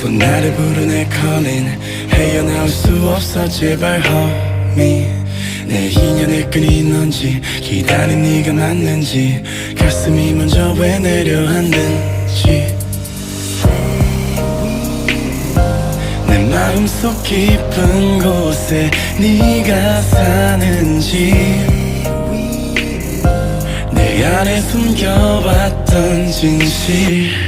또 나를 부르네 calling 헤어나올 수 없어 제발 homie. 내 인연의 끈이 넌지 기다린 네가 맞는지 가슴이 먼저 왜 내려앉는지. 내 마음속 깊은 곳에 네가 사는지. 내 안에 숨겨왔던 진실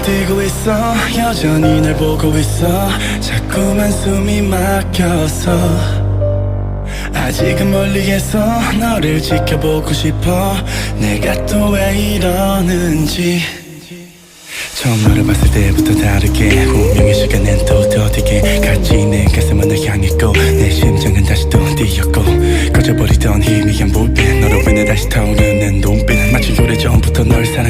가슴은 뛰고 있어. 여전히 날 보고 있어. 자꾸만 숨이 막혀서. 아직은 멀리에서 너를 지켜보고 싶어. 내가 또 왜 이러는지. 처음 너를 봤을 때부터 다르게 운명의 시간은 또 더디게 같이 내 가슴은 널 향했고 내 심장은 다시 또 뛰었고 꺼져버리던 희미한 불빛 너로 인해 다시 타오르는 눈빛. 마치 오래전부터 널 사랑한 것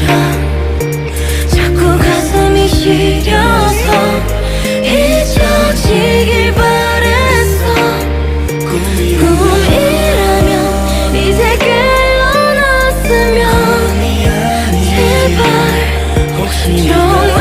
멈춰. 자꾸 가슴이 시려서 잊혀지길 바랬어. 꿈이라면 이제 깨어났으면 제발 좀